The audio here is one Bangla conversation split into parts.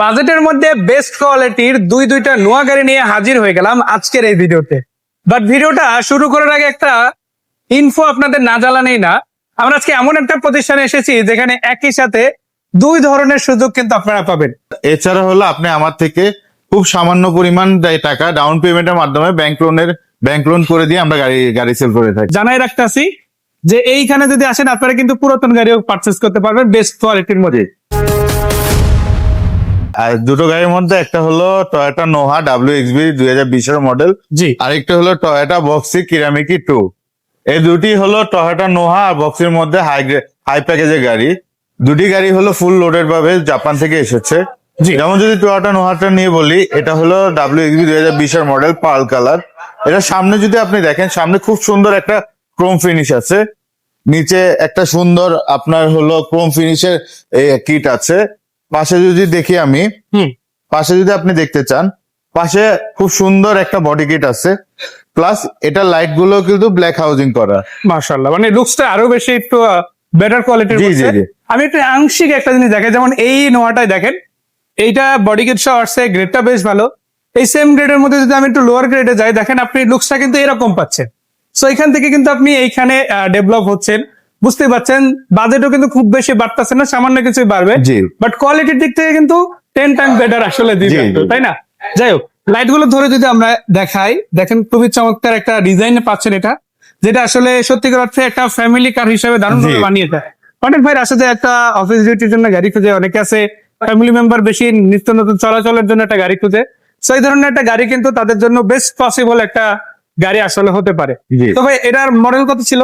বাজেটের মধ্যে বেস্ট কোয়ালিটির দুই দুইটা নোয়া গাড়ি নিয়ে হাজির হয়ে গেলাম আজকের এই ভিডিওতে। বাট ভিডিওটা শুরু করার আগে একটা ইনফো আপনাদের না জ্বালানেই না। আমরা আজকে এমন একটা প্রতিষ্ঠানে এসেছি যেখানে একই সাথে দুই ধরনের সুযোগ কিন্তু আপনারা পাবেন। এছাড়া হলো আপনি আমার থেকে খুব সামান্য পরিমাণ দেয় টাকা ডাউন পেমেন্টের মাধ্যমে ব্যাংক লোনের ব্যাংক লোন করে দিয়ে আমরা গাড়ি গাড়ি সেল করে থাকি। জানাই রাখতেছি যে এইখানে যদি আসেন আপনারা কিন্তু পুরাতন গাড়িও পারচেস করতে পারবেন বেস্ট কোয়ালিটির মধ্যে। আর দুটো গাড়ির মধ্যে একটা হলো টয়োটা নোহা ডাব্লিউ এক্সবি দুই হাজার বিশের মডেল জি। আরেকটা হলো টয়োটা বক্সি কিরামিকি টু এই দুটি হলো টয়োটা নোহা আর বক্সির মধ্যে হাই হাই প্যাকেজের গাড়ি। দুটি গাড়ি হলো ফুল লোডেড ভাবে জাপান থেকে এসেছে। যেমন যদি টয়োটা নোহাটা নিয়ে বলি এটা হলো ডাব্লিউ এক্সবি দুই হাজার বিশের মডেল পার্ল কালার। এটা সামনে যদি আপনি দেখেন সামনে খুব সুন্দর একটা ক্রোম ফিনিশ আছে। নিচে একটা সুন্দর আপনার হলো ক্রোম ফিনিশের কিট আছে। পাশে যদি দেখি আমি হুম। পাশে যদি আপনি দেখতে চান পাশে খুব সুন্দর একটা বডি কিট আছে। প্লাস এটা লাইটগুলো কিন্তু ব্ল্যাক হাউজিং করা। মার্শাল্লাহ মানে লুকসটা আরও বেশি একটু বেটার কোয়ালিটির জি, জি। আমি একটু আংশিক একটা জিনিস দেখে যেমন এই নোয়াটাই দেখেন এইটা বডি কিট সহ আসছে গ্রেডটা বেশ ভালো। এই সেম গ্রেডের মধ্যে যদি আমি একটু লোয়ার গ্রেডে যাই দেখেন আপনি লুকসটা কিন্তু এরকম পাচ্ছেন। সো এখান থেকে কিন্তু আপনি এইখানে ডেভেলপ হচ্ছেন। বুঝতে পারছেন? বাজেটও কিন্তু খুব বেশি বাড়তেছে না সামান্য কিছুই বাড়বে। বাট কোয়ালিটির দিক থেকে কিন্তু টেন টাইম বেটার আসলে দিবে। তাই না? যাই হোক লাইটগুলো ধরে যদি আমরা দেখাই দেখেন খুবই চমৎকার একটা ডিজাইন পাচ্ছেন এটা যেটা আসলে সত্যিকার অর্থে একটা ফ্যামিলি কার হিসেবে দারুণ ভাবে জি। বানিয়েছে। অনেক ভাই আসলে একটা অফিস ডিউটির জন্য গাড়ি খুঁজে অনেকে আছে ফ্যামিলি মেম্বার বেশি নিত্য নতুন চলাচলের জন্য একটা গাড়ি খুঁজে। So এই ধরনের একটা গাড়ি কিন্তু তাদের জন্য বেস্ট পসিবল একটা গাড়ি আসলে হতে পারে। জি। তো ভাই এটার মডেল কত ছিল?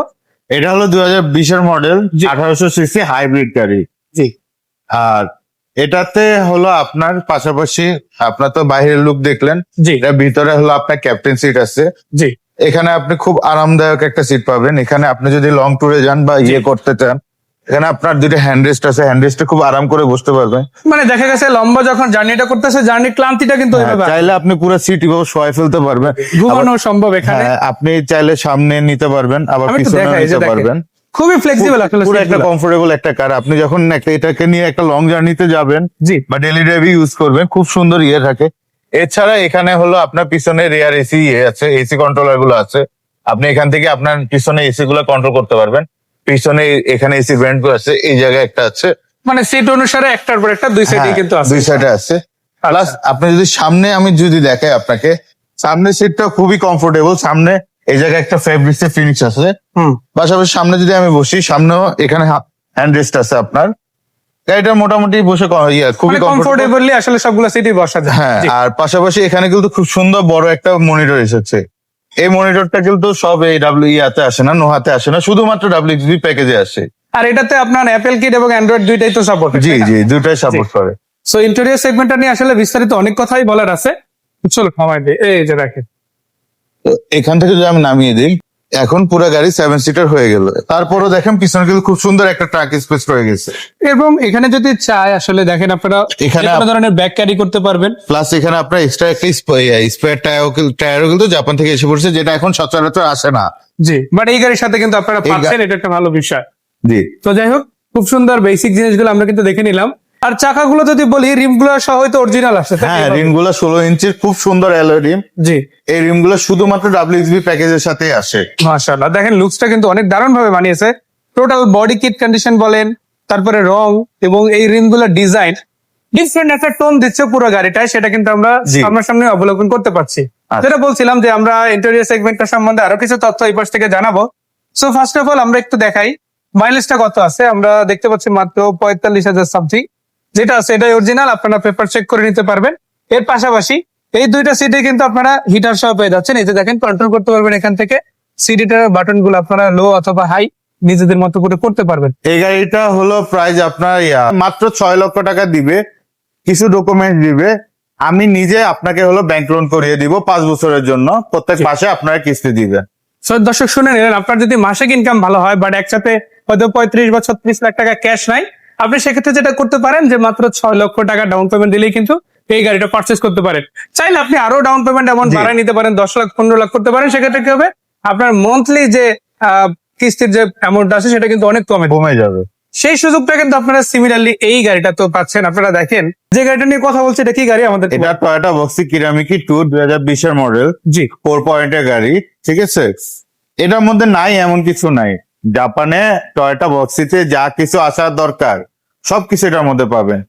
এটা হলো দুই হাজার বিশের মডেল। আঠারোশো সিসি হাইব্রিড গাড়ি। জি। আর এটাতে হলো আপনার পাশাপাশি আপনার তো বাইরের লুক দেখলেন জি। এটা ভিতরে হলো আপনার ক্যাপ্টেন সিট আছে। জি। এখানে আপনি খুব আরামদায়ক একটা সিট পাবেন। এখানে আপনি যদি লং ট্যুরে যান বা ইয়ে করতে চান এখানে আপনার দুটো হ্যান্ড রেস্ট আছে। হ্যান্ডরেস্টে খুব আরাম করে বসতে পারবেন মানে দেখা গেছে লম্বা যখন জার্নিটা করতেছে জার্নির ক্লান্তিটা কিন্তু হ্যাঁ, চাইলে আপনি পুরো সিট এভাবে শোয়াই ফেলতে পারবেন। ঘুমানো সম্ভব এখানে। হ্যাঁ, আপনি চাইলে সামনে নিতে পারবেন আবার আমি একটু পিছনে দেখাই, এই যে নিতে দেখেন। পারবেন। খুবই ফ্লেক্সিবল আসলে পুরো একটা। কমফোর্টেবল একটা কার আপনি যখন একটা এটাকে নিয়ে একটা লং জার্নিতে যাবেন জি। বা ডেলি ড্রাইভে ইউজ করবেন খুব সুন্দর ইয়ে থাকে। এছাড়া এখানে হলো আপনার পিছনে রেয়ার এসি ইয়ে আছে এসি কন্ট্রোলারগুলো আছে। আপনি এখান থেকে আপনার পিছনে এসি গুলো কন্ট্রোল করতে পারবেন। পিছনে এখানে এসি ভেন্টগুলো আছে এই জায়গায় একটা আছে। মানে সিট অনুসারে একটার পর একটা দুই সাইডে হ্যাঁ, কিন্তু আছে। দুই সাইডে আছে। প্লাস আপনি যদি সামনে আমি যদি দেখাই আপনাকে সামনে সিটটা খুবই কমফোর্টেবল সামনে এই জায়গায় একটা ফেব্রিক্সের ফিনিশ আছে। হুম। পাশাপাশি সামনে যদি আমি বসি সামনেও এখানে হ্যান্ড রেস্ট আছে আপনার। গাড়িটা মোটামুটি বসে ইয়ে খুবই মানে কমফোর্টেবলি আসলে সবগুলো সিটই বসা যায় হ্যাঁ আর পাশাপাশি এখানে কিন্তু খুব সুন্দর বড় একটা মনিটর এসেছে। এই মনিটরটা কিন্তু সব এই ডাব্লিউ ইয়াতে আসে না নোহাতে আসে না শুধুমাত্র ডাব্লিউ এক্সবি প্যাকেজে আসে। আর এটাতে আপনার অ্যাপেল কিট এবং অ্যান্ড্রয়েড দুইটাই তো সাপোর্ট জি জি দুইটাই সাপোর্ট করে। সো ইন্টেরিয়র সেগমেন্টটা নিয়ে আসলে বিস্তারিত অনেক কথাই বলার আছে। চলো সময় দিই এই যে রাখেন তো এখান থেকে যদি আমি নামিয়ে দিই এখন পুরো গাড়ি সেভেন সিটার হয়ে গেল। তারপরও দেখেন পিছনে কিন্তু খুব সুন্দর একটা ট্রাক স্পেস রয়ে গেছে। এবং এখানে যদি চাই আসলে দেখেন আপনারা এখানে ধরনের ব্যাগ ক্যারি করতে পারবেন। প্লাস এখানে আপনার এক্সট্রা একটা স্পেয়ার টায়ারও টায়ারও কিন্তু জাপান থেকে এসে পড়ছে যেটা এখন সচরাচর আসে না। জি বাট এই গাড়ির সাথে কিন্তু আপনারা পাচ্ছেন এটা একটা ভালো বিষয়। জি। তো যাই হোক খুব সুন্দর বেসিক জিনিসগুলো আমরা কিন্তু দেখে নিলাম। আর চাকাগুলো যদি বলি রিমগুলো সহ হয়তো অরিজিনাল আসছে তাই হ্যাঁ কি? রিমগুলো ষোলো ইঞ্চির খুব সুন্দর অ্যালয় রিম জি। এই রিমগুলো শুধুমাত্র ডাব্লিউ এক্সবি প্যাকেজের সাথে আসে। মাশাআল্লাহ। দেখেন লুকসটা কিন্তু অনেক দারুণ ভাবে বানিয়েছে। টোটাল বডি কিট কন্ডিশন বলেন তারপরে রং এবং এই রিমগুলোর ডিজাইন ডিফারেন্ট একটা টোন দিচ্ছে পুরো গাড়িটায় সেটা কিন্তু আমরা। সামনাসামনি অবলোকন করতে পারছি। আচ্ছা। যেটা বলছিলাম যে আমরা ইন্টেরিয়র সেগমেন্টটা সম্বন্ধে আরও কিছু তথ্য এই পাশ থেকে জানাব। সো ফার্স্ট অফ অল আমরা একটু দেখাই। মাইলেজটা কত আছে? আমরা দেখতে পাচ্ছি মাত্র পঁয়তাল্লিশ হাজার সামথিং যেটা আছে এটাই অরিজিনাল আপনারা পেপার চেক করে নিতে পারবেন। এর পাশাপাশি এই দুইটা সিটে কিন্তু আপনারা হিটার সহ পেয়ে যাচ্ছেন। এই যে দেখেন কন্ট্রোল করতে পারবেন এখান থেকে। সিডিটার বাটনগুলো আপনারা লো অথবা হাই নিজেদের মতো করে করতে পারবেন। এই গাড়িটা হলো প্রাইস আপনার মাত্র ছয় লক্ষ টাকা দিবে। কিছু ডকুমেন্ট দিবে। আমি নিজে আপনাকে হলো ব্যাংক লোন করিয়ে দিব পাঁচ বছরের জন্য। প্রত্যেক মাসে আপনারা কিস্তি দিবেন সো দর্শক শুনে নিলেন আপনার যদি মাসিক ইনকাম ভালো হয় বাট একসাথে হয়তো পঁয়ত্রিশ বা ছত্রিশ লাখ টাকা ক্যাশ নাই আপনি সেক্ষেত্রে যেটা করতে পারেন যে মাত্র ছয় লক্ষ টাকা ডাউন পেমেন্ট দিলেই কিন্তু এই গাড়িটা পারচেস করতে পারেন। চাইলে আপনি আরও ডাউন পেমেন্ট এমন। বাড়ায় নিতে পারেন দশ লাখ পনেরো লাখ করতে পারেন। সেক্ষেত্রে কি হবে? আপনার মান্থলি যে কিস্তির যে অ্যামাউন্ট আছে সেটা কিন্তু অনেক কমে কমে যাবে। সেই সুযোগটা কিন্তু আপনারা সিমিলারলি এই গাড়িটা তো পাচ্ছেন। আপনারা দেখেন যে গাড়িটা নিয়ে কথা বলছে এটা কি গাড়ি আমাদের এটা টয়োটা বক্সি কিরামিকি টু দুই হাজার বিশের মডেল জি। ফোর পয়েন্টের গাড়ি ঠিক আছে? এটার মধ্যে নাই এমন কিছু নাই। জাপানে টয়োটা বক্সিতে যা কিছু আসার দরকার সবকিছু এটার মধ্যে পাবেন।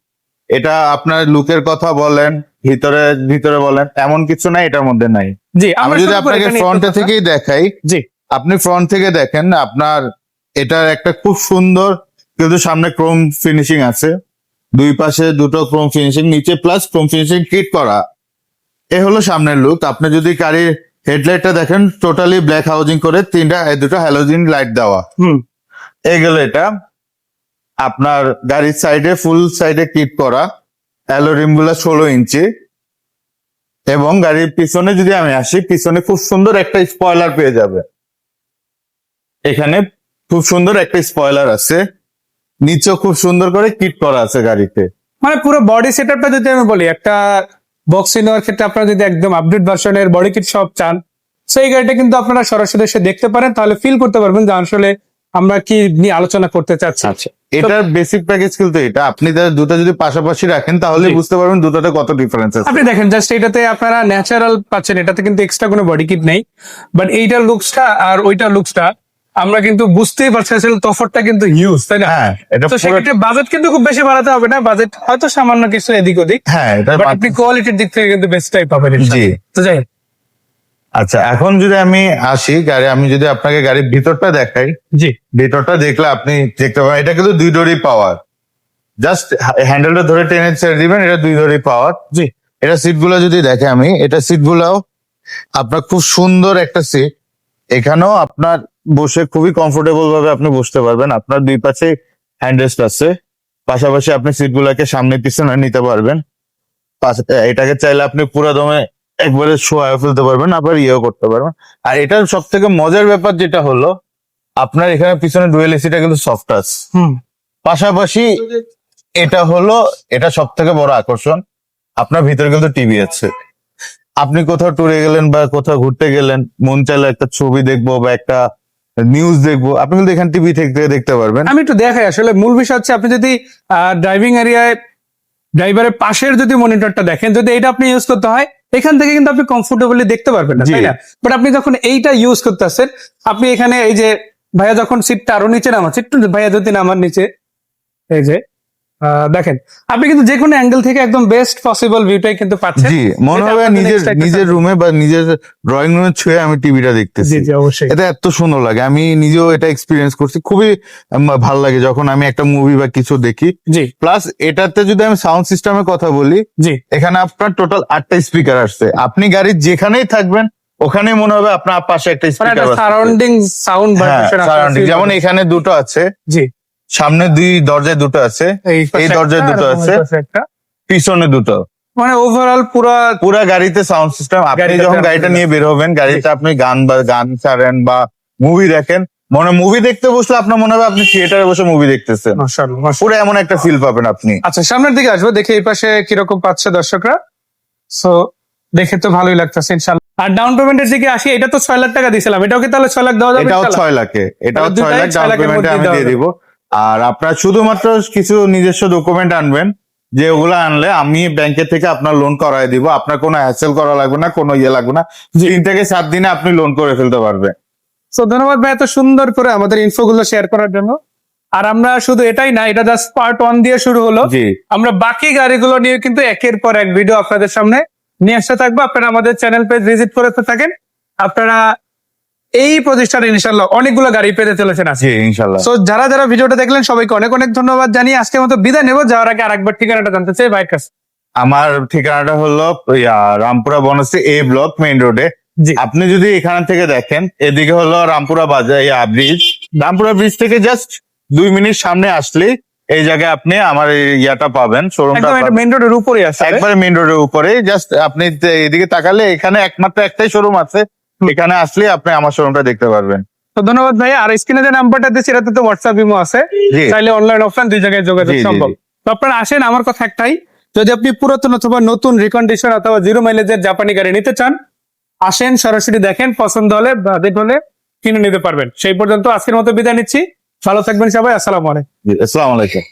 এটা আপনার লুকের কথা বলেন ভিতরে ভিতরে বলেন এমন কিছু নাই এটার মধ্যে নাই। জি আমি যদি আপনাকে ফ্রন্টে থেকেই দেখাই জি। আপনি ফ্রন্ট থেকে দেখেন আপনার এটার একটা খুব সুন্দর কিন্তু সামনে ক্রোম ফিনিশিং আছে। দুই পাশে দুটো ক্রোম ফিনিশিং নিচে প্লাস ক্রোম ফিনিশিং কিট করা। এ হলো সামনের লুক আপনি যদি গাড়ির হেডলাইটটা দেখেন টোটালি ব্ল্যাক হাউজিং করে তিনটা দুটো হ্যালোজিন লাইট দেওয়া। হুম। এগুলো এটা আপনার গাড়ির সাইডে ফুল সাইডে কিট করা অ্যালোরিমগুলা ষোলো ইঞ্চি। এবং গাড়ির পিছনে যদি আমি আসি পিছনে খুব সুন্দর একটা স্পয়লার পেয়ে যাবে। এখানে খুব সুন্দর একটা স্পয়লার আছে। নিচেও খুব সুন্দর করে কিট করা আছে গাড়িতে। মানে পুরো বডি সেটআপটা যদি আমি বলি একটা বক্সি নেওয়ার ক্ষেত্রে আপনারা যদি একদম আপডেট ভার্সনের বডি কিট সব চান সেই গাড়িটা কিন্তু আপনারা সরাসরি এসে দেখতে পারেন তাহলে ফিল করতে পারবেন যে আসলে আমরা কি নিয়ে আলোচনা করতে চাচ্ছি। আচ্ছা। এটার বেসিক প্যাকেজ কিন্তু এটা। আপনি তাহলে দুটো যদি পাশাপাশি রাখেন তাহলে বুঝতে পারবেন দুটোতে কত ডিফারেন্স আছে। আপনি দেখেন জাস্ট এটাতে আপনারা ন্যাচারাল পাচ্ছেন এটাতে কিন্তু এক্সট্রা কোনো বডি কিট নেই। বাট এইটার লুকসটা আর ওইটার লুকসটা আমরা কিন্তু বুঝতেই পারছি আসলে তফরটা কিন্তু হিউজ তাই না? হ্যাঁ এটা তো সেক্ষেত্রে বাজেট কিন্তু খুব বেশি বাড়াতে হবে না বাজেট হয়তো সামান্য কিছু এদিক ওদিক হ্যাঁ আপনি কোয়ালিটির দিক থেকে কিন্তু বেস্টটাই পাবেন জি। তো যাই আচ্ছা এখন যদি আমি আসি গাড়ি আমি যদি আপনাকে গাড়ির ভিতরটা দেখাই জি। ভিতরটা দেখলে আপনি দেখতে পাবেন এটা কিন্তু দুই ডোরি পাওয়ার জাস্ট হ্যান্ডেলটা ধরে টেনে ছেড়ে দিবেন এটা দুই ডোরি পাওয়ার জি। এটা সিটগুলো যদি দেখে আমি এটা সিট গুলাও আপনার খুব সুন্দর একটা সিট এখানেও আপনার বসে খুবই কমফোর্টেবল ভাবে আপনি বসতে পারবেন। আপনার দুই পাশে হ্যান্ডরেস্ট আছে। পাশাপাশি আপনি সিট গুলাকে সামনে পিছনে নিতে পারবেন। এটাকে চাইলে আপনি পুরো দমে একবারে শোয়া ফেলতে পারবেন আবার ইয়েও করতে পারবেন। আর এটার সব থেকে মজার ব্যাপার যেটা হলো আপনার এখানে পিছনে ডুয়েল এসিটা কিন্তু সফট টাচ হুম। পাশাপাশি এটা হলো এটা সব থেকে বড় আকর্ষণ আপনার ভিতরে কিন্তু টিভি আছে। আপনি কোথাও ট্যুরে গেলেন বা কোথাও ঘুরতে গেলেন মন চাইলে একটা ছবি দেখব বা একটা নিউজ দেখব। আপনি কিন্তু এখানে টিভি থেকে দেখতে পারবেন। আমি একটু দেখাই আসলে মূল বিষয় হচ্ছে আপনি যদি ড্রাইভিং এরিয়ায় ড্রাইভারের পাশের যদি মনিটরটা দেখেন যদি এটা আপনি ইউজ করতে হয় এখান থেকে কিন্তু আপনি কমফোর্টেবলি দেখতে পারবেন না তাই না? বাট আপনি যখন এইটা ইউজ করতেছেন আপনি এখানে এই যে ভাইয়া যখন সিটটা আরও নিচে নামাচ্ছে একটু ভাইয়া যদি নামার নিচে এই যে দেখেন আপনি কিন্তু যে কোনো অ্যাঙ্গেল থেকে একদম বেস্ট পসিবল ভিউটাই কিন্তু পাচ্ছেন। জি মনে হবে নিজের নিজের রুমে বা নিজের ড্রয়িং রুমে ছুঁয়ে আমি টিভিটা দেখতেছি। জি জি অবশ্যই। এটা এত সুন্দর লাগে। আমি নিজেও এটা এক্সপিরিয়েন্স করছি। খুবই ভালো লাগে যখন আমি একটা মুভি বা কিছু দেখি। জি। প্লাস এটাতে যদি আমি সাউন্ড সিস্টেমের কথা বলি জি। এখানে আপনার টোটাল আটটা স্পিকার আসছে। আপনি গাড়ির যেখানেই থাকবেন ওখানেই মনে হবে আপনার পাশে একটা স্পিকার সারাউন্ডিং সাউন্ড সারাউন্ডিং হ্যাঁ, যেমন এখানে দুটো আছে। জি। সামনে দুই দরজায় দুটো আছে এই দরজায় দুটো আছে। পিছনে দুটো। মানে ওভারঅল পুরা পুরা গাড়িতে সাউন্ড সিস্টেম আপনি যখন গাড়িটা নিয়ে বের হবেন গাড়িতে আপনি গান বা গান ছাড়েন বা মুভি দেখেন মনে মুভি দেখতে বসলে আপনার মনে হবে আপনি থিয়েটারে বসে মুভি দেখতেছেন। পুরো এমন একটা ফিল পাবেন আপনি। আচ্ছা সামনের দিকে আসব দেখি এই পাশে কীরকম পাচ্ছে দর্শকরা। সো দেখে তো ভালোই লাগতেছে ইনশাল্লাহ আর ডাউন পেমেন্টের দিকে আসি এটা তো ছয় লাখ টাকা দিয়েছিলাম এটাও কি তাহলে ছয় লাখ দেওয়া যাবে এটাও ছয় লাখে এটাও ছয় লাখ ডাউন পেমেন্টে আমি দিয়ে দিব। আর আপনার শুধুমাত্র কিছু নিজস্ব ডকুমেন্ট আনবেন যে ওগুলো আনলে আমি ব্যাংকের থেকে আপনার লোন করায় দিব। আপনার কোনো হ্যাসেল করা লাগবে না কোনো ইয়ে লাগবে না। তিন থেকে সাত দিনে আপনি লোন করে ফেলতে পারবেন। So, ধন্যবাদ ভাই এত সুন্দর করে আমাদের ইনফো গুলো শেয়ার করার জন্য। আর আমরা শুধু এটাই না এটা জাস্ট পার্ট ওয়ান দিয়ে শুরু হলো। আমরা বাকি গাড়িগুলো নিয়ে কিন্তু একের পর এক ভিডিও আপনাদের সামনে নিয়ে আসতে থাকব। আপনারা আমাদের চ্যানেল পেজ ভিজিট করতে থাকেন। আপনারা এই প্রতিষ্ঠানে ইনশাল্লাহ অনেকগুলো গাড়ি পেতে চলেছেন আজকে। ইনশাল্লাহ সো যারা যারা ভিডিওটা দেখলেন সবাইকে অনেক অনেক ধন্যবাদ জানিয়ে আজকের মতো বিদায় নেব। যাওয়ার আগে আরেকবার ঠিকানাটা জানতে চাই ভাইয়ের কাছে। আমার ঠিকানাটা হলো Rampura Banasree A block main রোডে আপনি যদি এখান থেকে দেখেন এদিকে হলো রামপুরা বাজার ব্রিজ রামপুরা ব্রিজ থেকে জাস্ট দুই মিনিট সামনে আসলে এই জায়গায় আপনি আমার ইয়াটা পাবেন শোরুমটা মেইন রোডের উপরে আছে। একবারে মেইন রোডের উপরে জাস্ট আপনি এদিকে তাকালে এখানে একমাত্র একটাই শোরুম আছে। এখানে আসলে আপনি আমার শোরুমটা দেখতে পারবেন। তো ধন্যবাদ ভাই আর স্ক্রিনে যে নাম্বারটা দিচ্ছি এটাতে তো হোয়াটসঅ্যাপ ইমো আছে। চাইলে অনলাইন অফলাইন দুই জায়গায় যোগাযোগ সম্ভব। তো আপনারা আসেন আমার কথা একটাই। যদি আপনি পুরাতন অথবা নতুন রিকন্ডিশন অথবা জিরো মাইলেজের জাপানি গাড়ি নিতে চান আসেন সরাসরি দেখেন পছন্দ হলে বাজেট হলে কিনে নিতে পারবেন। সেই পর্যন্ত আজকের মতো বিদায় নিচ্ছি। ভালো থাকবেন সবাই আসসালামু আলাইকুম। আসসালামু আলাইকুম।